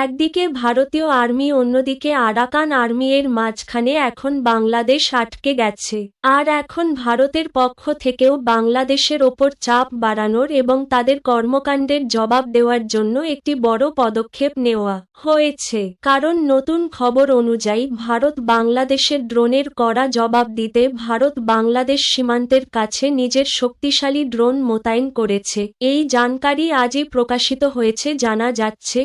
একদিকে ভারতীয় আর্মি, অন্যদিকে আরাকান আর্মি এর মাঝখানে এখন বাংলাদেশ আটকে গেছে। আর এখন ভারতের পক্ষ থেকেও বাংলাদেশের ওপর চাপ বাড়ানোর এবং তাদের কর্মকাণ্ডের জবাব দেওয়ার জন্য একটি বড় পদক্ষেপ নেওয়া হয়েছে। কারণ নতুন খবর অনুযায়ী ভারত বাংলাদেশের ড্রোনের কড়া জবাব দিতে ভারত বাংলাদেশ সীমান্তের কাছে নিজের শক্তিশালী ড্রোন মোতায়েন করেছে। এই জানকারি আজই প্রকাশিত হয়েছে, জানা যাচ্ছে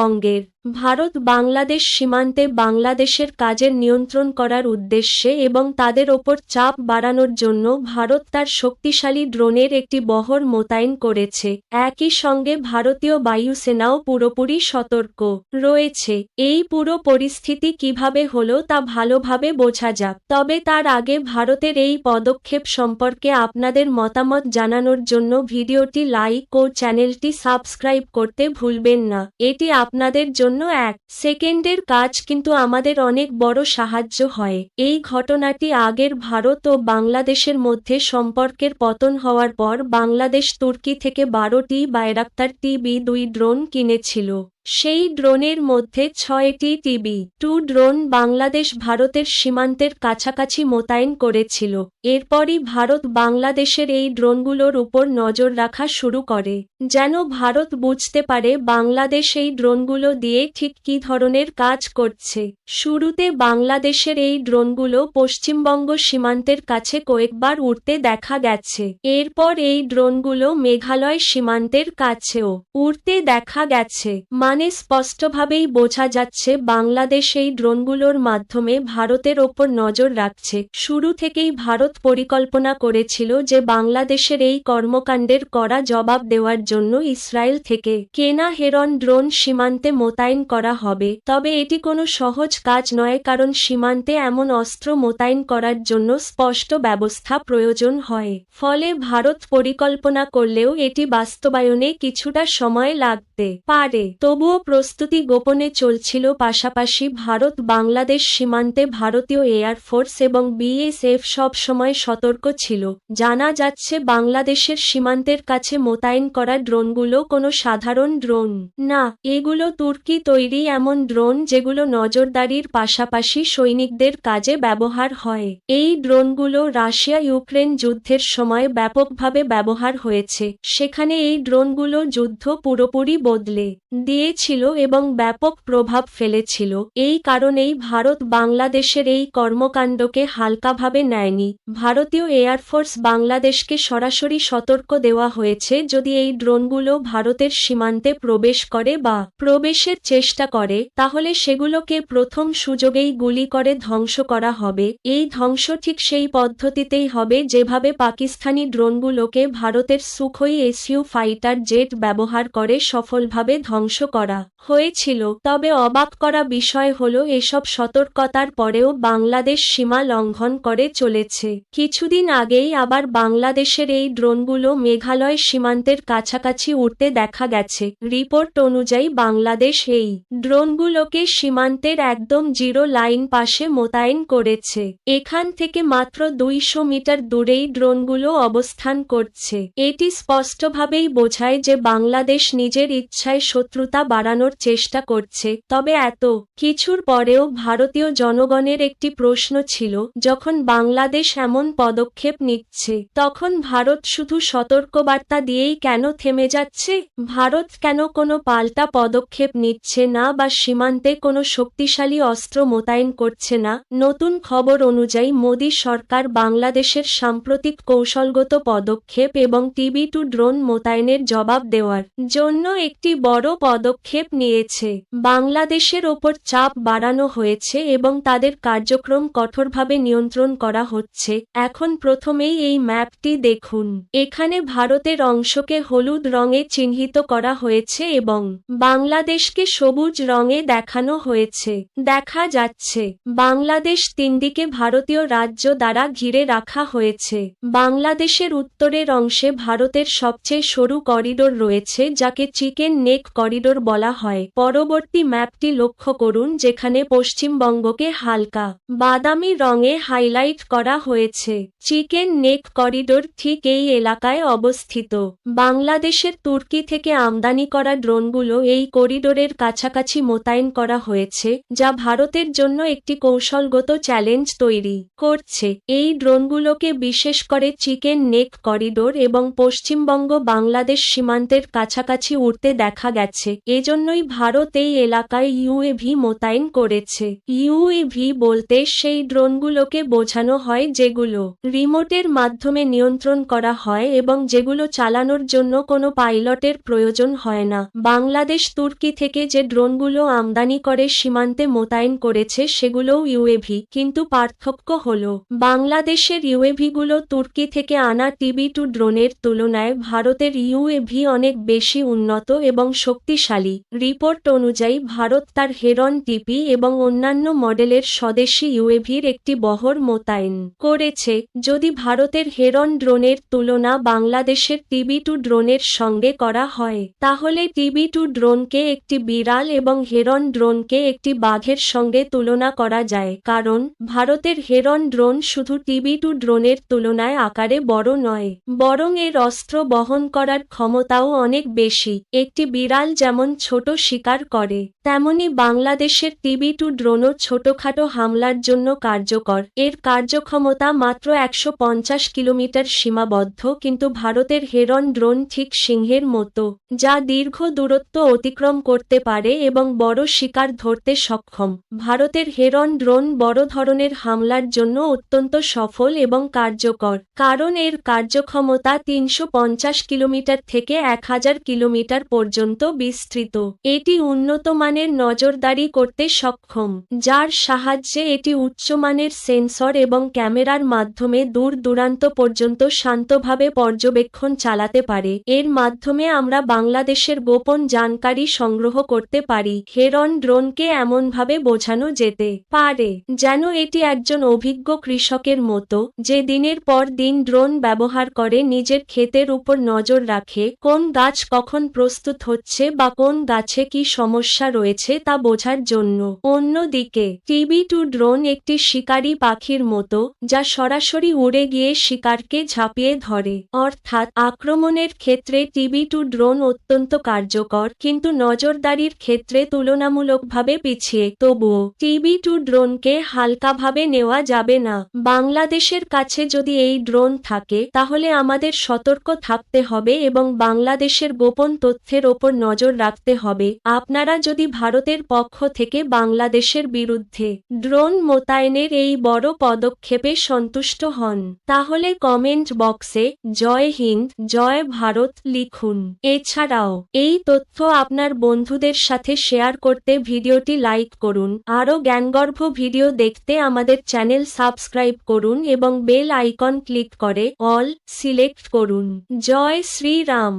পশ্চিমবঙ্গের ভারত বাংলাদেশ সীমান্তে বাংলাদেশের কাজের নিয়ন্ত্রণ করার উদ্দেশ্যে এবং তাদের ওপর চাপ বাড়ানোর জন্য ভারত তার শক্তিশালী ড্রোনের একটি বহর মোতায়েন করেছে। একই সঙ্গে ভারতীয় বায়ুসেনাও পুরোপুরি সতর্ক রয়েছে। এই পুরো পরিস্থিতি কীভাবে হলো তা ভালোভাবে বোঝা যাক। তবে তার আগে ভারতের এই পদক্ষেপ সম্পর্কে আপনাদের মতামত জানানোর জন্য ভিডিওটি লাইক ও চ্যানেলটি সাবস্ক্রাইব করতে ভুলবেন না। এটি আপনাদের জন্য এক সেকেন্ডের কাজ কিন্তু আমাদের অনেক বড় সাহায্য হয়। এই ঘটনাটি আগের ভারত ও বাংলাদেশের মধ্যে সম্পর্কের পতন হওয়ার পর বাংলাদেশ তুর্কি থেকে বারোটি বাইরাক্তার টিবি দুই ড্রোন কিনেছিল। সেই ড্রোনের মধ্যে ছয়টি টিবি, টু ড্রোন বাংলাদেশ ভারতের সীমান্তের কাছাকাছি মোতায়েন করেছিল। এরপরই ভারত বাংলাদেশের এই ড্রোনগুলোর উপর নজর রাখা শুরু করে। যেন ভারত বুঝতে পারে বাংলাদেশ এই ড্রোনগুলো দিয়ে ঠিক কী ধরনের কাজ করছে। শুরুতে বাংলাদেশের এই ড্রোনগুলো পশ্চিমবঙ্গ সীমান্তের কাছে কয়েকবার উড়তে দেখা গেছে। এরপর এই ড্রোনগুলো মেঘালয় সীমান্তের কাছেও উড়তে দেখা গেছে। মানে স্পষ্টভাবেই বোঝা যাচ্ছে বাংলাদেশ এই ড্রোনগুলোর মাধ্যমে ভারতের ওপর নজর রাখছে। শুরু থেকেই ভারত পরিকল্পনা করেছিল যে বাংলাদেশের এই কর্মকাণ্ডের কড়া জবাব দেওয়ার জন্য ইসরায়েল থেকে কেনা হেরন ড্রোন সীমান্তে মোতায়েন করা হবে। তবে এটি কোনো সহজ কাজ নয় কারণ সীমান্তে এমন অস্ত্র মোতায়েন করার জন্য স্পষ্ট ব্যবস্থা প্রয়োজন হয়। ফলে ভারত পরিকল্পনা করলেও এটি বাস্তবায়নে কিছুটা সময় লাগতে পারে। তবুও প্রস্তুতি গোপনে চলছিল পাশাপাশি ভারত, বাংলাদেশ সীমান্তে ভারতীয় এয়ারফোর্স এবং বিএসএফ সব সময় সতর্ক ছিল। জানা যাচ্ছে, বাংলাদেশের সীমান্তের কাছে মোতায়েন করা ড্রোনগুলো কোনো সাধারণ ড্রোন না। এগুলো তুর্কি তৈরি এমন ড্রোন যেগুলো নজরদারির পাশাপাশি সৈনিকদের কাজে ব্যবহার হয়। এই ড্রোনগুলো রাশিয়া ইউক্রেন যুদ্ধের সময় ব্যাপকভাবে ব্যবহার হয়েছে। সেখানে এই ড্রোনগুলো যুদ্ধ পুরোপুরি বদলে দিয়েছিল এবং ব্যাপক প্রভাব ফেলেছিল। এই কারণেই ভারত বাংলাদেশের এই কর্মকাণ্ডকে হালকাভাবে নেয়নি। ভারতীয় এয়ারফোর্স বাংলাদেশকে সরাসরি সতর্ক দেওয়া হয়েছে যদি এই ড্রোনগুলো ভারতের সীমান্তে প্রবেশ করে বা প্রবেশের চেষ্টা করে, তাহলে সেগুলোকে প্রথম সুযোগেই গুলি করে ধ্বংস করা হবে। এই ধ্বংস ঠিক সেই পদ্ধতিতেই হবে যেভাবে পাকিস্তানি ড্রোনগুলোকে ভারতের সুখই এসিউ ফাইটার জেট ব্যবহার করে সফলভাবে ধ্বংস করা। হয়েছিল, তবে অবাক করা বিষয় হল এসব সতর্কতার পরেও বাংলাদেশ সীমা লঙ্ঘন করে চলেছে। কিছুদিন আগেই আবার বাংলাদেশের এই ড্রোনগুলো মেঘালয় সীমান্তের কাছাকাছি উঠতে দেখা গেছে। রিপোর্ট অনুযায়ী বাংলাদেশ এই ড্রোনগুলোকে সীমান্তের একদম জিরো লাইন পাশে মোতায়েন করেছে। এখান থেকে মাত্র দুইশো মিটার দূরেই ড্রোনগুলো অবস্থান করছে। এটি স্পষ্টভাবেই বোঝায় যে বাংলাদেশ নিজের ইচ্ছায় শত্রুতা বাড়ানোর চেষ্টা করছে। তবে এত কিছুর পরেও ভারতীয় জনগণের একটি প্রশ্ন ছিল, যখন বাংলাদেশ এমন পদক্ষেপ নিচ্ছে, তখন ভারত শুধু সতর্কবার্তা দিয়েই কেন থেমে যাচ্ছে? ভারত কেন কোনো পাল্টা পদক্ষেপ নিচ্ছে না বা সীমান্তে কোনো শক্তিশালী অস্ত্র মোতায়েন করছে না? নতুন খবর অনুযায়ী মোদী সরকার বাংলাদেশের সাম্প্রতিক কৌশলগত পদক্ষেপ এবং টিবি টু ড্রোন মোতায়েনের জবাব দেওয়ার জন্য একটি বড় পদক্ষেপ নিয়েছে। বাংলাদেশের ওপর চাপ বাড়ানো হয়েছে এবং তাদের কার্যক্রম কঠোরভাবে নিয়ন্ত্রণ করা হচ্ছে। এখন প্রথমেই এই ম্যাপটি দেখুন। এখানে ভারতের অংশকে হলুদ রঙে চিহ্নিত করা হয়েছে এবং বাংলাদেশকে সবুজ রঙে দেখানো হয়েছে। দেখা যাচ্ছে, বাংলাদেশ তিনদিকে ভারতীয় রাজ্য দ্বারা ঘিরে রাখা হয়েছে। বাংলাদেশের উত্তরের অংশে ভারতের সবচেয়ে সরু করিডোর রয়েছে, যাকে চিকেন চিকেন নেক করিডোর বলা হয়। পরবর্তী ম্যাপটি লক্ষ্য করুন যেখানে পশ্চিমবঙ্গকে হালকা বাদামি রঙে হাইলাইট করা হয়েছে। চিকেন নেক করিডোর ঠিক এই এলাকায় অবস্থিত। বাংলাদেশের তুর্কি থেকে আমদানি করা ড্রোনগুলো এই করিডোরের কাছাকাছি মোতায়েন করা হয়েছে, যা ভারতের জন্য একটি কৌশলগত চ্যালেঞ্জ তৈরি করছে। এই ড্রোনগুলোকে বিশেষ করে চিকেন নেক করিডোর এবং পশ্চিমবঙ্গ বাংলাদেশ সীমান্তের কাছাকাছি উড়তে দেখা গেছে। এজন্যই ভারত এই এলাকায় ইউএভি মোতায়েন করেছে। ইউএভি বলতে সেই ড্রোনগুলোকে বোঝানো হয় যেগুলো রিমোটের মাধ্যমে নিয়ন্ত্রণ করা হয় এবং যেগুলো চালানোর জন্য কোনো পাইলটের প্রয়োজন হয় না। বাংলাদেশ তুর্কি থেকে যে ড্রোনগুলো আমদানি করে সীমান্তে মোতায়েন করেছে সেগুলোও ইউএভি কিন্তু পার্থক্য হল, বাংলাদেশের ইউএভিগুলো তুর্কি থেকে আনা টিবি টু ড্রোনের তুলনায় ভারতের ইউএভি অনেক বেশি উন্নত এবং শক্তিশালী। রিপোর্ট অনুযায়ী ভারত তার হেরন টিপি এবং অন্যান্য মডেলের স্বদেশি ইউএভির একটি বহর মোতায়েন করেছে। যদি ভারতের হেরন ড্রোনের তুলনা বাংলাদেশের টিবি টু ড্রোনের সঙ্গে করা হয়, তাহলে টিবি টু ড্রোনকে একটি বিড়াল এবং হেরন ড্রোনকে একটি বাঘের সঙ্গে তুলনা করা যায়। কারণ, ভারতের হেরন ড্রোন শুধু টিবি টু ড্রোনের তুলনায় আকারে বড় নয়, বরং এর অস্ত্র বহন করার ক্ষমতাও অনেক বেশি। একটি বিড়াল যেমন ছোট শিকার করে। তেমনি বাংলাদেশের টিবি টু ড্রোনও ছোটখাটো হামলার জন্য কার্যকর। এর কার্যক্ষমতা মাত্র একশো পঞ্চাশ কিলোমিটার সীমাবদ্ধ, কিন্তু ভারতের হেরন ড্রোন ঠিক সিংহের মতো, যা দীর্ঘ দূরত্ব অতিক্রম করতে পারে এবং বড় শিকার ধরতে সক্ষম। ভারতের হেরন ড্রোন বড় ধরনের হামলার জন্য অত্যন্ত সফল এবং কার্যকর, কারণ এর কার্যক্ষমতা তিনশো পঞ্চাশ কিলোমিটার থেকে এক হাজার কিলোমিটার পর্যন্ত বিস্তৃত। এটি উন্নত মানের নজরদারি করতে সক্ষম, যার সাহায্যে এটি উচ্চমানের সেন্সর এবং ক্যামেরার মাধ্যমে দূর দূরান্ত পর্যন্ত শান্তভাবে পর্যবেক্ষণ চালাতে পারে। এর মাধ্যমে আমরা বাংলাদেশের গোপন জানকারি সংগ্রহ করতে পারি। হেরন ড্রোনকে এমনভাবে বোঝানো যেতে পারে যেন এটি একজন অভিজ্ঞ কৃষকের মতো, যে দিনের পর দিন ড্রোন ব্যবহার করে নিজের ক্ষেতের উপর নজর রাখে, কোন গাছ কখন প্রস্তুত হচ্ছে বা কোন গাছে কি সমস্যা রয়েছে তা বোঝার জন্য। অন্যদিকে, টিবি টু ড্রোন একটি শিকারী পাখির মতো, যা সরাসরি উড়ে গিয়ে শিকারকে ঝাঁপিয়ে ধরে। অর্থাৎ, আক্রমণের ক্ষেত্রে টিবি টু ড্রোন অত্যন্ত কার্যকর, কিন্তু নজরদারির ক্ষেত্রে তুলনামূলকভাবে পিছিয়ে। তবুও, টিবি টু ড্রোনকে হালকাভাবে নেওয়া যাবে না। বাংলাদেশের কাছে যদি এই ড্রোন থাকে, তাহলে আমাদের সতর্ক থাকতে হবে এবং বাংলাদেশের গোপন তথ্যের ওপর নজর রাখতে হবে। আপনারা যদি ভারতের পক্ষ থেকে বাংলাদেশের বিরুদ্ধে ড্রোন মোতায়েনের এই বড় পদক্ষেপে সন্তুষ্ট হন, তাহলে কমেন্ট বক্সে জয় হিন্দ, জয় ভারত লিখুন। এছাড়াও, এই তথ্য আপনার বন্ধুদের সাথে শেয়ার করতে ভিডিওটি লাইক করুন, আরও জ্ঞানগর্ভ ভিডিও দেখতে আমাদের চ্যানেল সাবস্ক্রাইব করুন এবং বেল আইকন ক্লিক করে অল সিলেক্ট করুন। জয় শ্রীরাম।